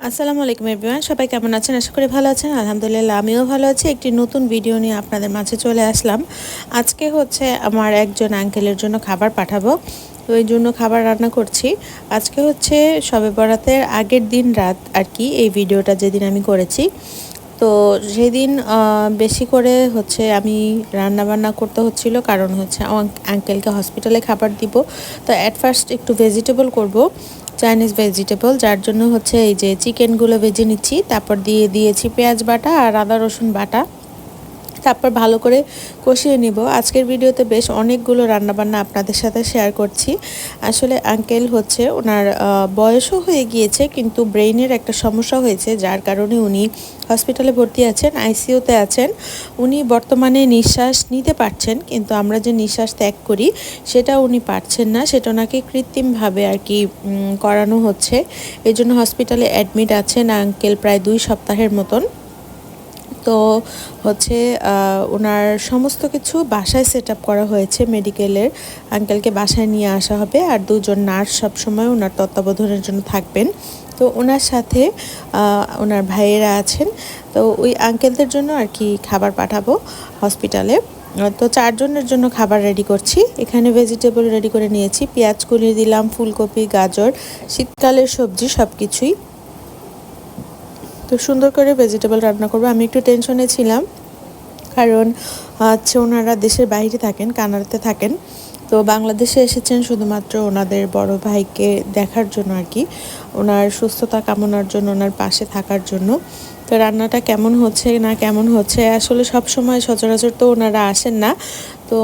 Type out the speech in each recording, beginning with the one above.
আসসালামু আলাইকুম এভরিওয়ান, সবাই কেমন আছেন? আশা করি ভালো আছেন। আলহামদুলিল্লাহ, আমিও ভালো আছি। একটি নতুন ভিডিও নিয়ে আপনাদের মাঝে চলে আসলাম। আজকে হচ্ছে আমার একজন আঙ্কেলের জন্য খাবার পাঠাবো। তো এই জন্য খাবার রান্না করছি। আজকে হচ্ছে সবে বরাতের আগের দিন রাত আর কি এই ভিডিওটা যেদিন আমি করেছি। তো সেদিন বেশি করে হচ্ছে আমি রান্না বান্না করতে হচ্ছিল কারণ হচ্ছে আঙ্কেলকে হসপিটালে খাবার দিব। তো অ্যাট ফার্স্ট একটু ভেজিটেবল করব। চাইনিজ ভেজিটেবল যার জন্য হচ্ছে এই যে চিকেনগুলো ভেজে নিচ্ছি, তারপর দিয়ে দিয়েছি পেঁয়াজ বাটা আর আদা রসুন বাটা। তারপর ভালো করে কষিয়ে নিব। আজকের ভিডিওতে বেশ অনেকগুলো রান্নাবান্না আপনাদের সাথে শেয়ার করছি। আসলে আঙ্কেল হচ্ছে ওনার বয়সও হয়ে গিয়েছে, কিন্তু ব্রেইনের একটা সমস্যা হয়েছে, যার কারণে উনি হসপিটালে ভর্তি আছেন আইসিইউতে আছেন। উনি বর্তমানে নিঃশ্বাস নিতে পারছেন, কিন্তু আমরা যে নিঃশ্বাস ত্যাগ করি, সেটা উনি পারছেন না, সেটা ওনাকে কৃত্রিমভাবে আর কি করানো হচ্ছে। এই জন্য হসপিটালে অ্যাডমিট আছেন আঙ্কেল প্রায় দুই সপ্তাহের মতন। তো হচ্ছে ওনার সমস্ত কিছু বাসায় সেট আপ করা হয়েছে মেডিকেলের। আঙ্কেলকে বাসায় নিয়ে আসা হবে আর দুজন নার্স সবসময় ওনার তত্ত্বাবধানের জন্য থাকবেন। তো ওনার সাথে ওনার ভাইয়েরা আছেন। তো ওই আঙ্কেলদের জন্য আর কি খাবার পাঠাবো হসপিটালে। তো চারজনের জন্য খাবার রেডি করছি। এখানে ভেজিটেবল রেডি করে নিয়েছি। পেঁয়াজ কুলি দিলাম, ফুলকপি, গাজর, শীতকালের সবজি সব কিছুই তো সুন্দর করে ভেজিটেবল রান্না করব। আমি একটু টেনশনে ছিলাম, কারণ হচ্ছে ওনারা দেশের বাইরে থাকেন, কানাডাতে থাকেন। তো বাংলাদেশে এসেছেন শুধুমাত্র ওনাদের বড় ভাইকে দেখার জন্য আর কি। ওনার সুস্থতা কামনার জন্য, ওনার পাশে থাকার জন্য। তো রান্নাটা কেমন হচ্ছে না কেমন হচ্ছে, আসলে সব সময় সচরাচর তো ওনারা আসেন না। তো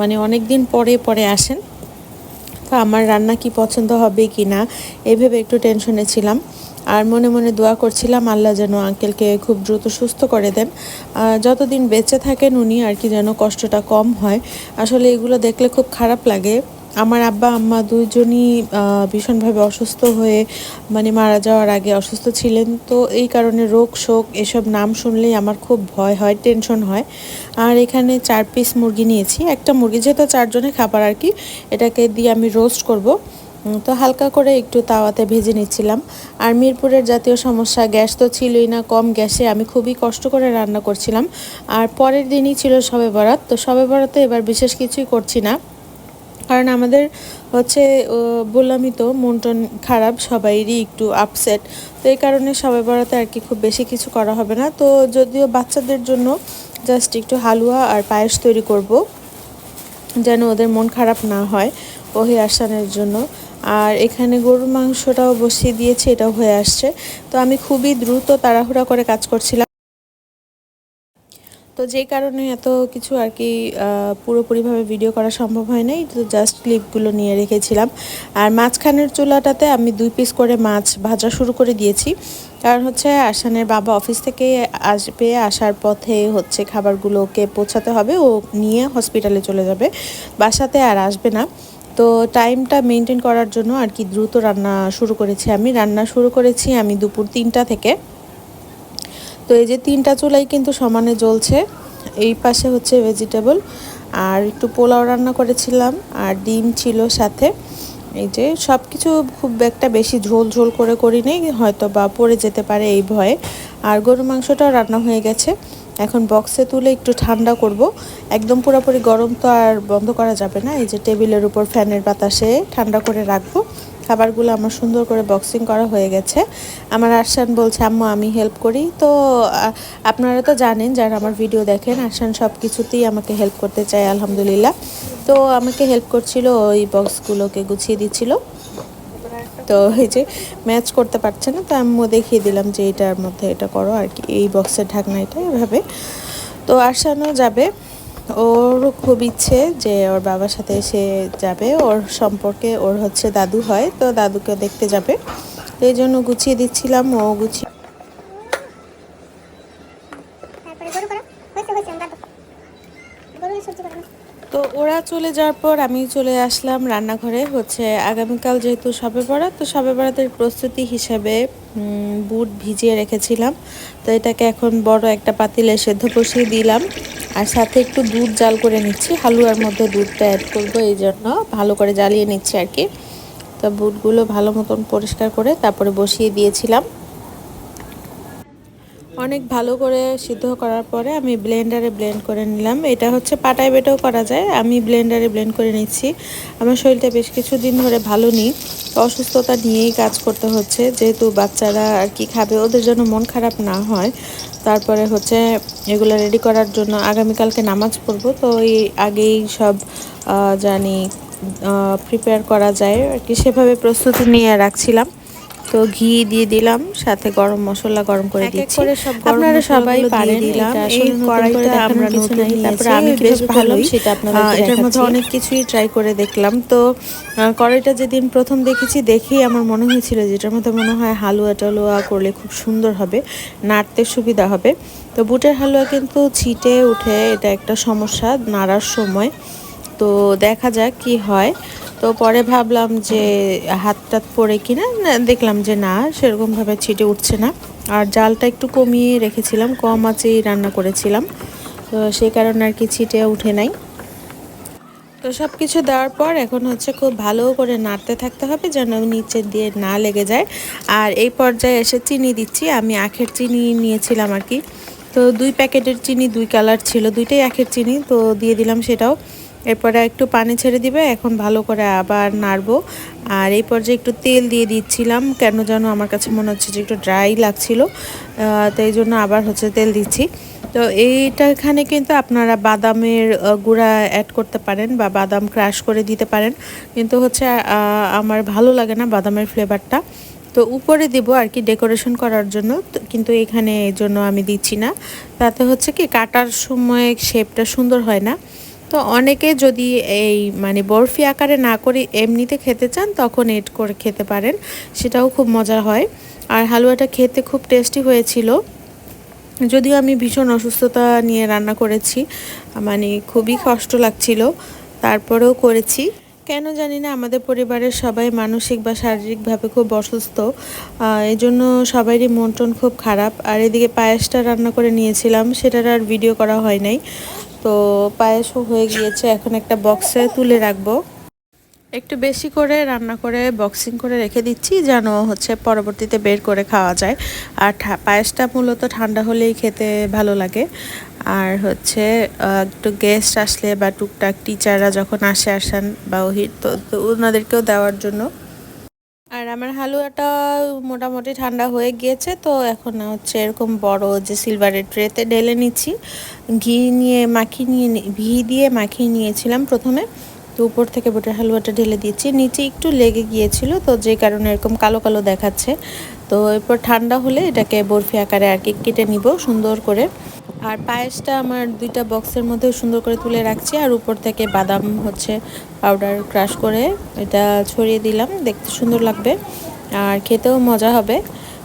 মানে অনেক দিন পরে পরে আসেন। তো আমার রান্না কি পছন্দ হবে কি না এইভাবে একটু টেনশনে ছিলাম। আর মনে মনে দোয়া করছিলাম আল্লাহ যেন আঙ্কেলকে খুব দ্রুত সুস্থ করে দেন। যতদিন বেঁচে থাকেন উনি আর কি যেন কষ্টটা কম হয়। আসলে এগুলো দেখলে খুব খারাপ লাগে। আমার আব্বা, আম্মা দুইজনই ভীষণভাবে অসুস্থ হয়ে মানে মারা যাওয়ার আগে অসুস্থ ছিলেন। তো এই কারণে রোগ, শোক এসব নাম শুনলেই আমার খুব ভয় হয়, টেনশন হয়। আর এখানে চার পিস মুরগি নিয়েছি। একটা মুরগি যেহেতু চারজনে খাবার আর কি, এটাকে দিয়ে আমি রোস্ট করব। তো হালকা করে একটু তাওয়াতে ভেজে নিচ্ছিলাম। আর মিরপুরের জাতীয় সমস্যা, গ্যাস তো ছিলই না, কম গ্যাসে আমি খুবই কষ্ট করে রান্না করছিলাম। আর পরের দিনই ছিল সবে বরাত, তো সবে বরাতে এবার বিশেষ কিছুই করছি না। কারণ আমাদের হচ্ছে বললামই তো, মন টন খারাপ, সবাইরই একটু আপসেট তো এই কারণে সবাই বরাতে আর কি খুব বেশি কিছু করা হবে না। তো যদিও বাচ্চাদের জন্য জাস্ট একটু হালুয়া আর পায়েস তৈরি করব, যেন ওদের মন খারাপ না হয় ওহি আসানের জন্য। আর এখানে গরুর মাংসটাও বসিয়ে দিয়েছি, এটাও হয়ে আসছে। তো আমি খুবই দ্রুত তাড়াহুড়া করে কাজ করছিলাম। তো যেই কারণে এত কিছু আর কি পুরোপুরিভাবে ভিডিও করা সম্ভব হয় নাই। তো জাস্ট ক্লিপগুলো নিয়ে রেখেছিলাম। আর মাঝখানের চুলাটাতে আমি দুই পিস করে মাছ ভাজা শুরু করে দিয়েছি। কারণ হচ্ছে আসানের বাবা অফিস থেকে আসবে, আসার পথে হচ্ছে খাবারগুলোকে পৌঁছাতে হবে। ও নিয়ে হসপিটালে চলে যাবে। বাসাতে আর আসবে না। তো টাইমটা মেনটেন করার জন্য আর কি দ্রুত রান্না শুরু করেছি আমি। রান্না শুরু করেছি আমি দুপুর তিনটা থেকে। তো এই যে তিনটা চুলাই কিন্তু সমানে জ্বলছে। এই পাশে হচ্ছে ভেজিটেবল আর একটু পোলাও রান্না করেছিলাম আর ডিম ছিল সাথে। এই যে সব কিছু খুব একটা বেশি ঝোল ঝোল করে করি নেই হয়তো বা পড়ে যেতে পারে এই ভয়ে। আর গরু মাংসটাও রান্না হয়ে গেছে। এখন বক্সে তুলে একটু ঠান্ডা করব। একদম পুরোপুরি গরম তো আর বন্ধ করা যাবে না। এই যে টেবিলের উপর ফ্যানের বাতাসে ঠান্ডা করে রাখব। খাবারগুলো আমার সুন্দর করে বক্সিং করা হয়ে গেছে। আমার আরশান বলছে, আম্মু, আমি হেল্প করি। তো আপনারা তো জানেন, যারা আমার ভিডিও দেখেন, আরশান সব কিছুতেই আমাকে হেল্প করতে চায়, আলহামদুলিল্লাহ। তো, আমাকে হেল্প করছিল, ওই বক্সগুলোকে গুছিয়ে দিচ্ছিল। তো এই যে ম্যাচ করতে পারছে না, তো আম্মু দেখিয়ে দিলাম যে এটার মধ্যে এটা করো আর কি, এই বক্সের ঢাকনা এটা এভাবে। তো আসানো যাবে ওর খুব ইচ্ছে যে ওর বাবার সাথে এসে যাবে, ওর সম্পর্কে ওর হচ্ছে দাদু হয়, তো দাদুকে দেখতে যাবে। তো এই জন্য গুছিয়ে দিচ্ছিলাম, ও গুছিয়ে তো ওরা চলে যাওয়ার পর আমি চলে আসলাম রান্নাঘরে। হচ্ছে আগামীকাল যেহেতু সবে বরাত, তো সবে বরাতের প্রস্তুতি হিসেবে বুট ভিজিয়ে রেখেছিলাম। তো এটাকে এখন বড় একটা পাতিলে সেদ্ধ বসিয়ে দিলাম। আর সাথে একটু দুধ জাল করে নিচ্ছি। হালুয়ার মধ্যে দুধটা অ্যাড করব এই জন্য। ভালো করে জ্বালিয়ে নিচ্ছি আর কি। তো বুটগুলো ভালো মতন পরিষ্কার করে তারপরে বসিয়ে দিয়েছিলাম। অনেক ভালো করে সিদ্ধ করার পরে আমি ব্লেন্ডারে ব্লেন্ড করে নিলাম। এটা হচ্ছে পাটায় বেটেও করা যায়, আমি ব্লেন্ডারে ব্লেন্ড করে নিচ্ছি। আমার শরীরটা বেশ কিছুদিন ধরে ভালো নেই অসুস্থতা নিয়েই কাজ করতে হচ্ছে। যেহেতু বাচ্চারা আর কি খাবে, ওদের জন্য মন খারাপ না হয়। তারপরে হচ্ছে এগুলো রেডি করার জন্য আগামীকালকে নামাজ পড়ব, তো এই আগেই সব জানি প্রিপেয়ার করা যায়। আর কি সেভাবে প্রস্তুতি নিয়ে রাখছিলাম। তো ঘি দিয়ে দিলাম সাথে গরম মশলা গরম করে দিচ্ছি। আপনারা সবাই পারেন দিলাম। এই কড়াইটা আমরা কিছু নাই। তারপরে আমি বেশ ভালো সেটা আপনাদের এটার মধ্যে অনেক কিছুই ট্রাই করে দেখলাম। তো কড়াইটা যেদিন প্রথম দেখেছি দেখেই আমার মনে হয়েছিল যেটার মধ্যে মনে হয় হালুয়া টালুয়া করলে খুব সুন্দর হবে নাড়তে সুবিধা হবে। তো বুটের হালুয়া কিন্তু ছিটে উঠে এটা একটা সমস্যা নাড়ার সময়। তো দেখা যাক কি হয়। তো পরে ভাবলাম যে হাত টাত পরে কিনা দেখলাম যে না, সেরকমভাবে ছিটে উঠছে না। আর জালটা একটু কমিয়ে রেখেছিলাম, কম আঁচেই রান্না করেছিলাম। তো সেই কারণে আর কি ছিটে উঠে নাই। তো সব কিছু দেওয়ার পর এখন হচ্ছে খুব ভালো করে নাড়তে থাকতে হবে যেন নিচে দিয়ে না লেগে যায়। আর এই পর্যায়ে এসে চিনি দিচ্ছি, আমি আখের চিনি নিয়েছিলাম আর কি। তো দুই প্যাকেটের চিনি দুই কালার ছিল, দুইটাই আখের চিনি, তো দিয়ে দিলাম সেটাও। এরপরে একটু পানি ছেড়ে দিবে, এখন ভালো করে আবার নাড়বো। আর এই পর্যায়ে একটু তেল দিয়ে দিচ্ছিলাম, কেন যেন আমার কাছে মনে হচ্ছে যে একটু ড্রাই লাগছিল। তো এই জন্য আবার হচ্ছে তেল দিচ্ছি। তো এইটা এখানে কিন্তু আপনারা বাদামের গুঁড়া অ্যাড করতে পারেন বা বাদাম ক্রাশ করে দিতে পারেন। কিন্তু হচ্ছে আমার ভালো লাগে না বাদামের ফ্লেভারটা তো উপরে দিব আর কি ডেকোরেশন করার জন্য কিন্তু এখানে জন্য আমি দিচ্ছি না। তাতে হচ্ছে কি কাটার সময় শেপটা সুন্দর হয় না। তো অনেকে যদি এই মানে বরফি আকারে না করে এমনিতে খেতে চান, তখন এড করে খেতে পারেন। সেটাও খুব মজা হয়। আর হালুয়াটা খেতে খুব টেস্টি হয়েছিল। যদিও আমি ভীষণ অসুস্থতা নিয়ে রান্না করেছি মানে খুবই কষ্ট লাগছিল, তারপরেও করেছি। কেন জানি না, আমাদের পরিবারের সবাই মানসিক বা শারীরিকভাবে খুব অসুস্থ। এই জন্য সবারই মন খুব খারাপ। আর এদিকে পায়েসটা রান্না করে নিয়েছিলাম, সেটার আর ভিডিও করা হয় নাই। তো পায়েসও হয়ে গিয়েছে। এখন একটা বক্সে তুলে রাখব। একটু বেশি করে রান্না করে বক্সিং করে রেখে দিচ্ছি যেন হচ্ছে পরবর্তীতে বের করে খাওয়া যায়। আর পায়েসটা মূলত ঠান্ডা হলেই খেতে ভালো লাগে। আর হচ্ছে একটু গেস্ট আসলে বা টুকটাক টিচাররা যখন আসে, আসেন বা ওহির তো ওনাদেরকেও দেওয়ার জন্য আমার হালুয়াটা মোটামুটি ঠান্ডা হয়ে গিয়েছে, তো এখন হচ্ছে এরকম বড় যে সিলভারের ট্রেতে ঢেলে নিচ্ছি। ঘি নিয়ে মাখিয়ে নিয়ে ঘি দিয়ে মাখিয়ে নিয়েছিলাম প্রথমে। তো উপর থেকে বুটের হালুয়াটা ঢেলে দিয়েছি। নিচে একটু লেগে গিয়েছিল, তো যে কারণে এরকম কালো কালো দেখাচ্ছে। তো এরপর ঠান্ডা হলে এটাকে বরফি আকারে আর কি কেটে নিব সুন্দর করে। আর পায়েসটা আমার দুইটা বক্সের মধ্যে সুন্দর করে তুলে রাখছি আর উপর থেকে বাদাম হচ্ছে পাউডার ক্রাশ করে এটা ছড়িয়ে দিলাম, দেখতে সুন্দর লাগবে আর খেতেও মজা হবে।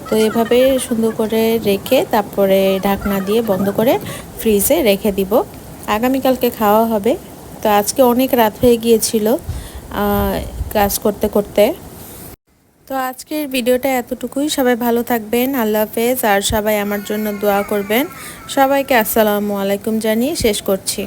তো এভাবে সুন্দর করে রেখে তারপরে ঢাকনা দিয়ে বন্ধ করে ফ্রিজে রেখে দিব। আগামীকালকে খাওয়া হবে। তো আজকে অনেক রাত হয়ে গিয়েছিল কাজ করতে করতে। তো আজকের ভিডিওটা এতটুকুই। সবাই ভালো থাকবেন, আল্লাহ হাফেজ। আর সবাই আমার জন্য দোয়া করবেন। সবাইকে আসসালামু আলাইকুম জানিয়ে শেষ করছি।